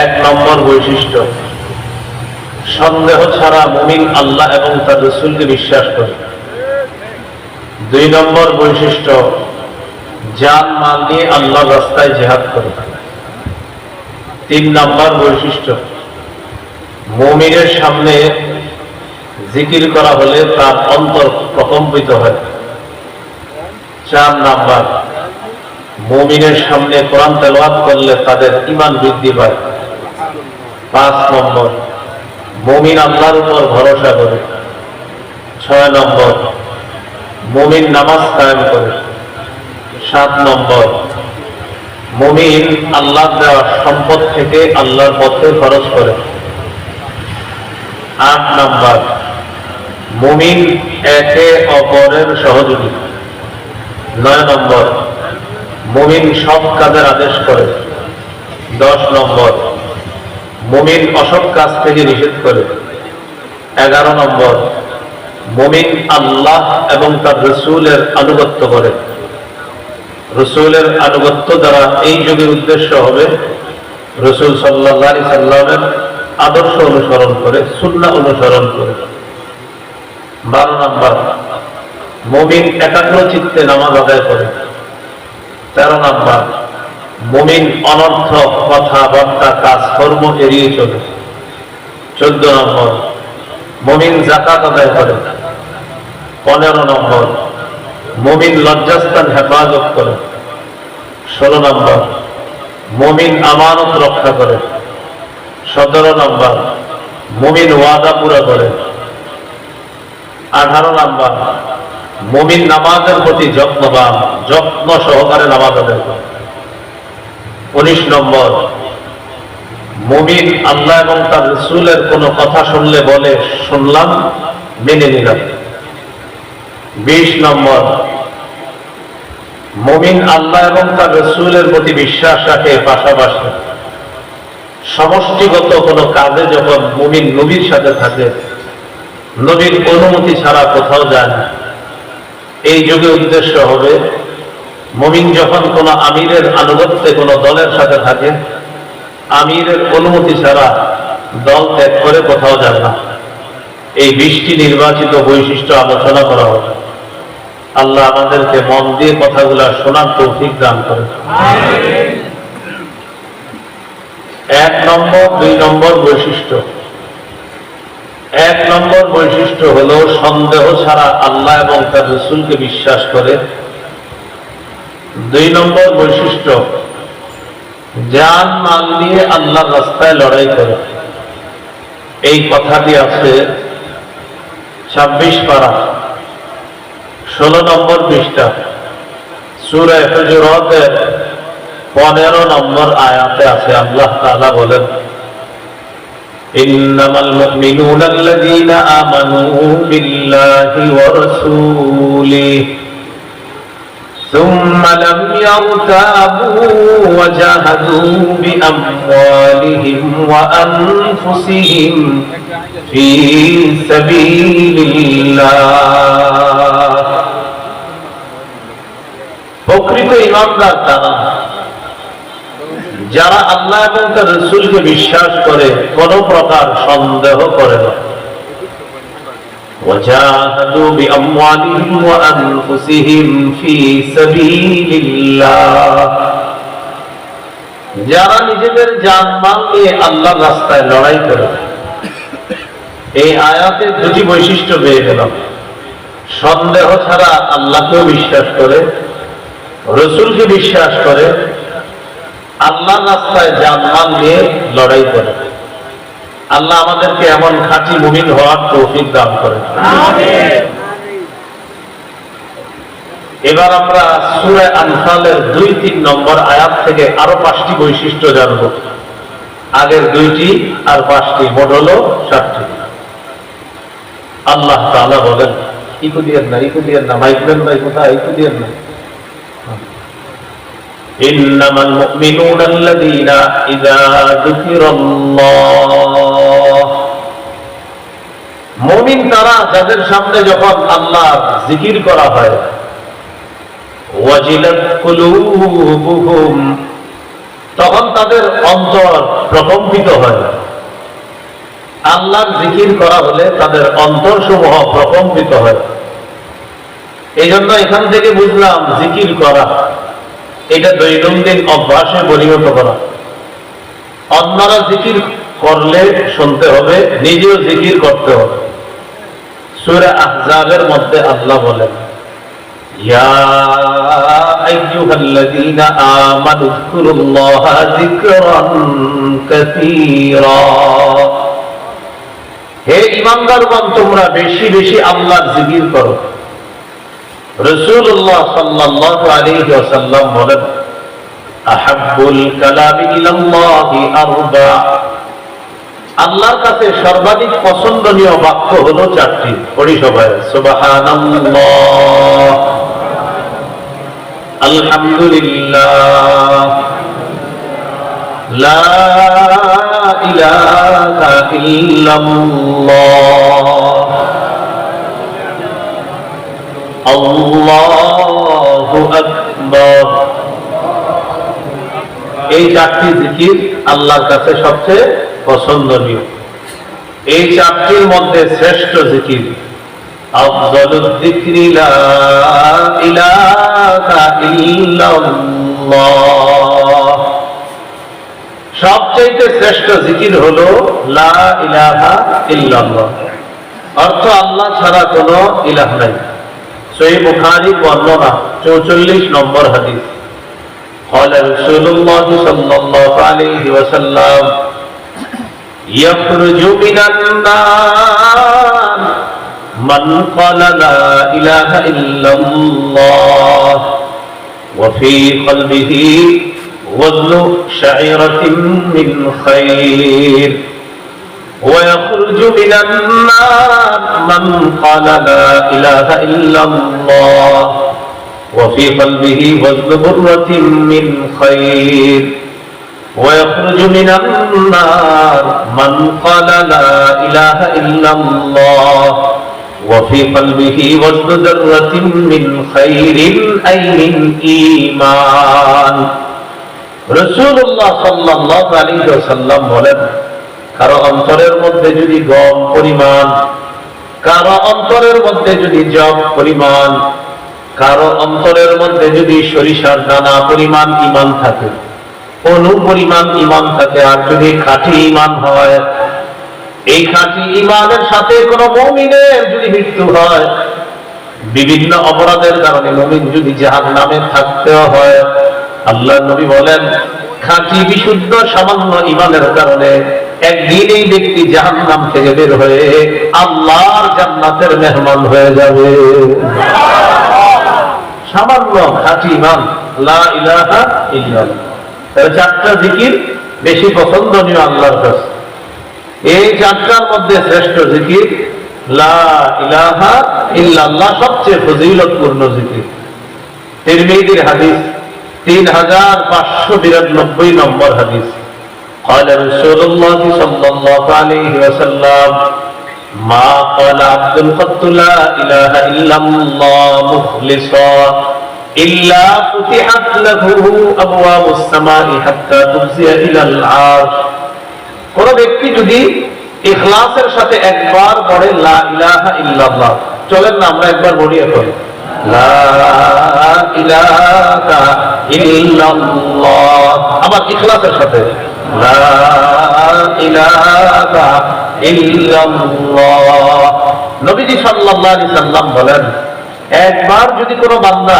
এক নম্বর বৈশিষ্ট্য, সন্দেহ ছাড়া মুমিন আল্লাহ এবং তার রসুলকে বিশ্বাস করে। দুই নম্বর বৈশিষ্ট্য, জান মাল নিয়ে আল্লাহ রাস্তায় জেহাদ করে তিন নম্বর বৈশিষ্ট্য, মুমিনের সামনে জিকির করা হলে তার অন্তর প্রকম্পিত হয়। চার নাম্বার, মুমিনের সামনে কোরআন তেলাওয়াত করলে তাদের ইমান বৃদ্ধি পায়। পাঁচ নম্বর। মুমিন আল্লাহর উপর ভরসা করে। ছয় নম্বর, মুমিন নামাজ কায়েম করে। সাত নম্বর, মুমিন আল্লাহ দেওয়া সম্পদ থেকে আল্লাহর পথে খরচ করে। আট নম্বর, মুমিন একে অপরের সহযোগী। নয় নম্বর, মুমিন সব কাজের আদেশ করে। দশ নম্বর মুমিন অসৎ কাজ থেকে নিষেধ করে। এগারো নম্বর, মুমিন আল্লাহ এবং তার রসুলের আনুগত্য করে। রসুলের আনুগত্য দ্বারা এই যুগের উদ্দেশ্য হবে রসুল সাল্লাহ সাল্লামের আদর্শ অনুসরণ করে সুন্না অনুসরণ করে। বারো নম্বর, মুমিন একাগ্র চিত্তে নামাজ আদায় করে। তেরো নম্বর মুমিন অনর্থ কথাবার্তা কাজ কর্ম এড়িয়ে চলে। চোদ্দ নম্বর, মুমিন জাকাত আদায় করে। পনেরো নম্বর, মুমিন লজ্জাস্থান হেফাজত করে। ষোলো নম্বর, মুমিন আমানত রক্ষা করে। সতেরো নম্বর, মুমিন ওয়াদা পুরা করে। আঠারো নাম্বার, মুমিন নামাজের প্রতি যত্নবান, যত্ন সহকারে নামাজ আদায় করে। উনিশ নম্বর। মুমিন আল্লাহ এবং তার রসুলের কোনো কথা শুনলে বলে, শুনলাম, মেনে নিলাম। বিশ নম্বর। মুমিন আল্লাহ এবং তার রসুলের প্রতি বিশ্বাস রাখে পাশাপাশি। সমষ্টিগত কোনো কাজে যখন মুমিন নবীর সাথে থাকে, নবীর অনুমতি ছাড়া কোথাও যায় না। এই যুগে উদ্দেশ্য হবে মমিন যখন কোন আমিরের আনুগত্যে কোন দলের সাথে থাকে, আমিরের অনুমতি ছাড়া দল ত্যাগ করে কোথাও যাবে না। এই বৃষ্টি নির্বাচিত বৈশিষ্ট্য আলোচনা করা হবে আল্লাহ আমাদেরকে মন দিয়ে কথাগুলা শোনার তৌফিক দান করে এক নম্বর, দুই নম্বর বৈশিষ্ট্য। এক নম্বর বৈশিষ্ট্য হলো সন্দেহ ছাড়া আল্লাহ এবং তার রসুলকে বিশ্বাস করে। দুই নম্বর বৈশিষ্ট্য জান মাল নিয়ে আল্লাহ রাস্তায় লড়াই করে এই কথাটি আছে ছাব্বিশ পারা ষোলো নম্বর পৃষ্ঠা সুরে হুজুরতের পনেরো নম্বর আয়াতে আছে আল্লাহ তাআলা বলেন إنما المؤمنون الذين آمنوا بالله ورسوله ثم لم يرتابوا وجاهدوا بأموالهم وأنفسهم في سبيل الله প্রকৃত ইমানদার তারা যারা আল্লাহ এবং তার রসুলকে বিশ্বাস করে কোন প্রকার সন্দেহ করে না وجاهدوا بأموالهم وأنفسهم في سبيل الله যারা নিজেদের জানমাল নিয়ে আল্লাহর রাস্তায় লড়াই করে এই আয়াতে দুটি বৈশিষ্ট্য পেয়ে গেলাম সন্দেহ ছাড়া আল্লাহকেও বিশ্বাস করে রসুলকে বিশ্বাস করে আল্লাহ রাস্তায় জানমাল নিয়ে লড়াই করে আল্লাহ আমাদেরকে এমন খাঁটি মুমিন হওয়ার তৌফিক দান করে এবার আমরা সুরে আনফালের দুই তিন নম্বর আয়াত থেকে আরও পাঁচটি বৈশিষ্ট্য জানব। আগের দুইটি আর পাঁচটি, মোট হলো সাতটি। আল্লাহ তাআলা বলেন, ইকু দিয়েন না, ইকু দিয়েন না, মাইক দেন ভাই কোথায় ইকু দিয়েন না। إنما المؤمنون الذين إذا ذكر الله মুমিন তারা যাদের সামনে যখন আল্লাহ জিকির করা হয় ওয়াজিলাত কুলুবুহুম তখন তাদের অন্তর প্রকম্পিত হয় আল্লাহর জিকির করা হলে তাদের অন্তর সমূহ প্রকম্পিত হয় এই জন্য এখান থেকে বুঝলাম জিকির করা এটা দৈনন্দিন অভ্যাসে পরিণত করা। অন্যরা জিকির করলে শুনতে হবে, নিজেও জিকির করতে হবে। সুরা আহজাবের মধ্যে আল্লাহ বলেন হে ইমানদারগণ তোমরা বেশি বেশি আল্লাহ জিকির করো। আল্লাহর কাছে সর্বাধিক পছন্দনীয় বাক্য হলো চারটি। সবাই আলহামদুলিল্লাহ এই চারটি জিকির আল্লাহর কাছে সবচেয়ে পছন্দনীয়। এই চারটির মধ্যে শ্রেষ্ঠ জিকির সবচেয়ে শ্রেষ্ঠ জিকির হলো লা ইলাহা ইল্লাল্লাহ। অর্থ আল্লাহ ছাড়া কোনো ইলাহ নাই। সহি বুখারী বর্ণনা 44 নম্বর হাদিস قال رسول الله صلى الله عليه وسلم يخرج من النار من قال لا إله إلا الله وفي قلبه وزن شعيرة من خير ويخرج من النار من قال لا إله إلا الله وفي قلبه وزن برة من خير ويخرج من النار من قال لا إله إلا الله وفي قلبه وزن ذرة من خير أي من إيمان رسول الله صلى الله عليه وسلم বলেন কারও অন্তরের মধ্যে যদি গম পরিমাণ, কারও অন্তরের মধ্যে যদি জব পরিমাণ, কারও অন্তরের মধ্যে যদি সরিষার দানা পরিমাণ ইমান থাকে, অনু পরিমাণ ইমান থাকে, আর যদি খাঁটি ইমান হয়, এই খাঁটি ইমানের সাথে কোন মমিনের যদি মৃত্যু হয়, বিভিন্ন অপরাধের কারণে মমিন যদি জাহান নামে থাকতেও হয় আল্লাহ নবী বলেন, খাঁটি বিশুদ্ধ সামান্য ইমানের কারণে একদিন এই ব্যক্তি জাহান নাম থেকে বের হয়ে আল্লাহর জান্নাতের মেহমান হয়ে যাবে সামান্য খাঁটি ইমান লা ইলাহা ইল্লাল্লাহ তাহলে চারটা জিকির বেশি পছন্দনীয় আল্লাহর কাছে এই চারটার মধ্যে শ্রেষ্ঠ জিকির লা ইলাহা ইল্লাল্লাহ সবচেয়ে ফজিলতপূর্ণ জিকির তিরমিজির হাদিস তিন হাজার পাঁচশো বিরানব্বই নম্বর হাদিস قال رسول الله সাল্লাল্লাহু আলাইহি ওয়াসাল্লাম, মা ক্বালা আব্দুল ফাত্তু লা ইলাহা ইল্লাল্লাহ মুখলিসা, ইল্লা ফুতিহাত লাহু আবওয়াবুস সামাই হাত্তা তুবজিয়া ইলাল আরশ। কোন ব্যক্তি যদি ইখলাসের সাথে একবার পড়ে, লা ইলাহা ইল্লাল্লাহ, চলেন না, আমরা একবার বলি এখন। লা ইলাহা ইল্লাল্লাহ, আবার ইখলাসের সাথে। বলেন, একবার যদি কোনো বান্দা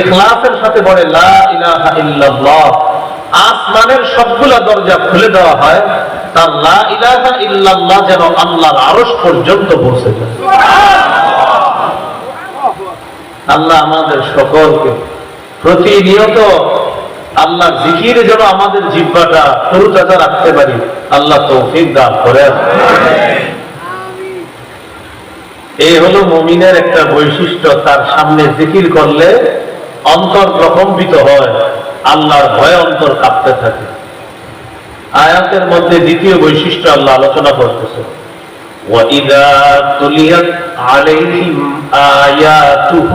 ইখলাসের সাথে বলে আসমানের সবগুলা দরজা খুলে দেওয়া হয়, তার লা ইলাহা ইল্লাল্লাহ যেন আল্লাহর আরশ পর্যন্ত পৌঁছে আল্লাহ আমাদের সকলকে প্রতিনিয়ত আল্লাহ জিকির যেন আমাদের জিব্বাটা তরুতাজা রাখতে পারি আল্লাহ তৌফিক দান করে এই হলো মমিনের একটা বৈশিষ্ট্য তার সামনে জিকির করলে অন্তর প্রকম্পিত হয় আল্লাহর ভয় অন্তর কাঁপতে থাকে আয়াতের মধ্যে দ্বিতীয় বৈশিষ্ট্য আল্লাহ আলোচনা করতেছে وَإِذَا تُلِيَتْ عَلَيْهِمْ آيَاتُهُ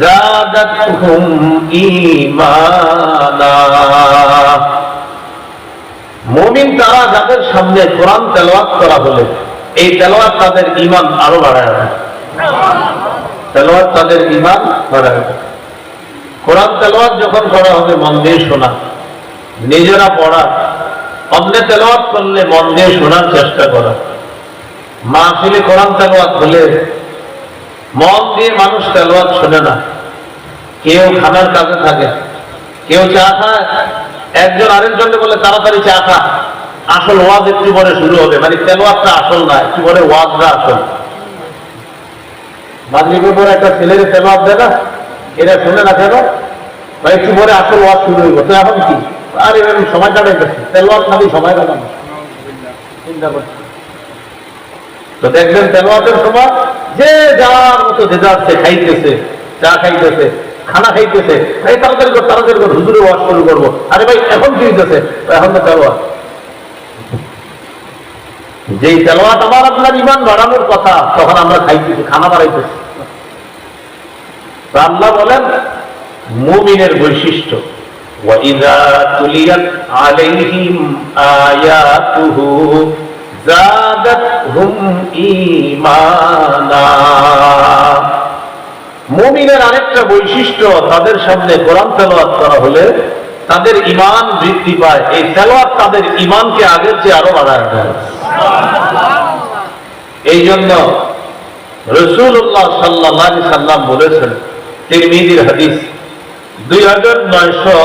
زادتهم إيمانا মুমিন তারা যাদের সামনে কোরআন তেলাওয়াত করা হলে এই তেলাওয়াত তাদের ঈমান আরো বাড়ায় দেয়। তেলাওয়াত তাদের ঈমান বাড়ায় দেয়। কোরআন তেলাওয়াত যখন করা হবে মন দিয়ে শোনা নিজেরা পড়া অন্যে তেলাওয়াত করলে মন দিয়ে শোনার চেষ্টা করা মাহফিলে কোরআন তেলাওয়াত হলে মন দিয়ে মানুষ তেলাওয়াত শোনে না। কেউ খানার কাজে থাকে, কেউ চা খায়, একজন আরেকজনকে বলে তাড়াতাড়ি চা খা। আসল ওয়াজ একটু পরে শুরু হবে মানে তেলোয়াতটা আসল না, একটু পরে ওয়াজটা আসল। মাগরিবের পরে একটা ছেলের তেলোয়াত দেয় না, এরা শুনে না কেন? বা একটু পরে আসল ওয়াজ শুরু হইব। তো এখন কি? আর, এরকম সময় কাটাইতেছে তেলোয়াত খালি সময় কাটানো চিন্তা করছি। তো দেখবেন তেলোয়াতের সময় যে যার মতো যে যাচ্ছে খাইতেছে চা খাইতেছে খানা খাইতেছে এই তাড়াতাড়ি কর তাড়াতাড়ি কর হুজুরে ওয়াশ শুরু করবো আরে ভাই এখন কি হইতেছে এখন তো তেলোয়াত যেই তেলোয়াত আমার আপনার ইমান বাড়ানোর কথা তখন আমরা খাইতেছি খানা বাড়াইতেছি তো আল্লাহ বলেন মুমিনের বৈশিষ্ট্য وَإِذَا تُلِيَتْ عَلَيْهِمْ آيَاتُهُ মুমিনের আরেকটা বৈশিষ্ট্য, তাদের সামনে কোরআন তেলোয়াত করা হলে তাদের ইমান বৃদ্ধি পায়। এই তেলোয়াত তাদের ইমানকে আগের চেয়ে আরও বাড়ায় দেয়। এই জন্য রসুল্লাহ সাল্লাহ সাল্লাম বলেছেন হাদিস দুই হাজার নয়শো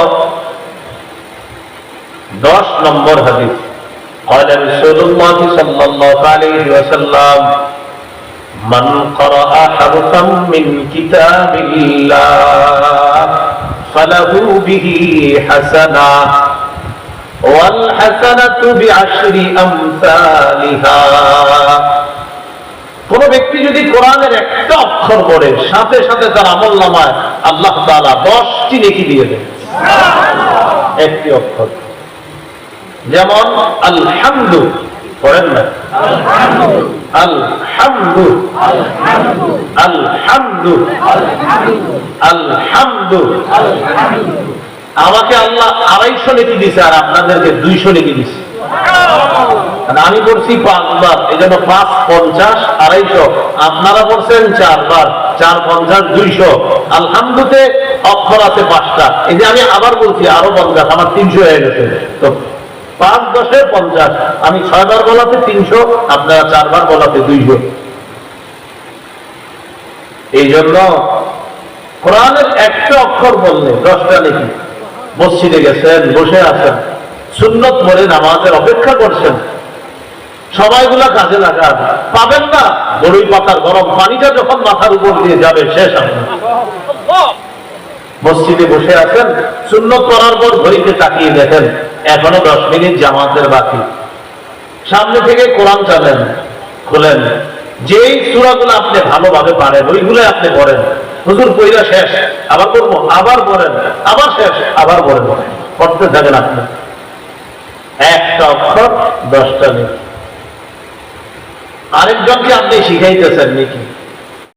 দশ নম্বর হাদিস। قال رسول الله صلى الله عليه وسلم من قرأ حرفا من كتاب الله فله به حسنة والحسنة بعشر أمثالها কোন ব্যক্তি যদি কোরআনের একটা অক্ষর পড়ে সাথে সাথে তার আমল নামায় আল্লাহ তাআলা দশটি নেকি দিয়ে দেন একটি অক্ষর যেমন, আলহামদু, পড়েন না? আলহামদু আলহামদু আলহামদু। আমাকে আল্লাহ আড়াইশো নেকি দিছে আর আপনাদেরকে দুইশো নেকি দিছে। আমি করছি পাঁচবার, এই জন্য পাঁচ পঞ্চাশ, আড়াইশো। আপনারা করছেন চারবার, চার পঞ্চাশ, দুইশো। আলহামদুতে অক্ষর আছে পাঁচটা। এই যে আমি আবার বলছি, আরও পঞ্চাশ, আমার তিনশো হয়ে গেছে। তো পাঁচ দশে পঞ্চাশ। আমি ছয়বার বলাতে তিনশো, আপনারা চারবার বলাতে দুইশো। এই জন্য কোরআনের একটা অক্ষর বললে দশটা নাকি মসজিদে গেছেন, বসে আছেন, সুন্নত পরে নামাজের অপেক্ষা করছেন। সবাইগুলা কাজে লাগান। পাবেন না বড়ই পাতার গরম পানিটা যখন মাথার উপর দিয়ে যাবে, শেষ আপনার মসজিদে বসে আছেন, সুন্নত করার পর ঘড়িতে তাকিয়ে দেখেন এখনও দশ মিনিট জামাতের বাকি। সামনে থেকে কোরআন চালেন, খোলেন। যেই সুরাগুলো আপনি ভালোভাবে পারেন ওইগুলো আপনি পড়েন। হুজুর, পইরা শেষ, আবার করব আবার পড়েন, আবার শেষ, আবার পড়েন। পড়তে থাকেন আপনি। একটা অক্ষর, দশটা নেই আরেকজনকে আপনি শিখাইতেছেন নাকি?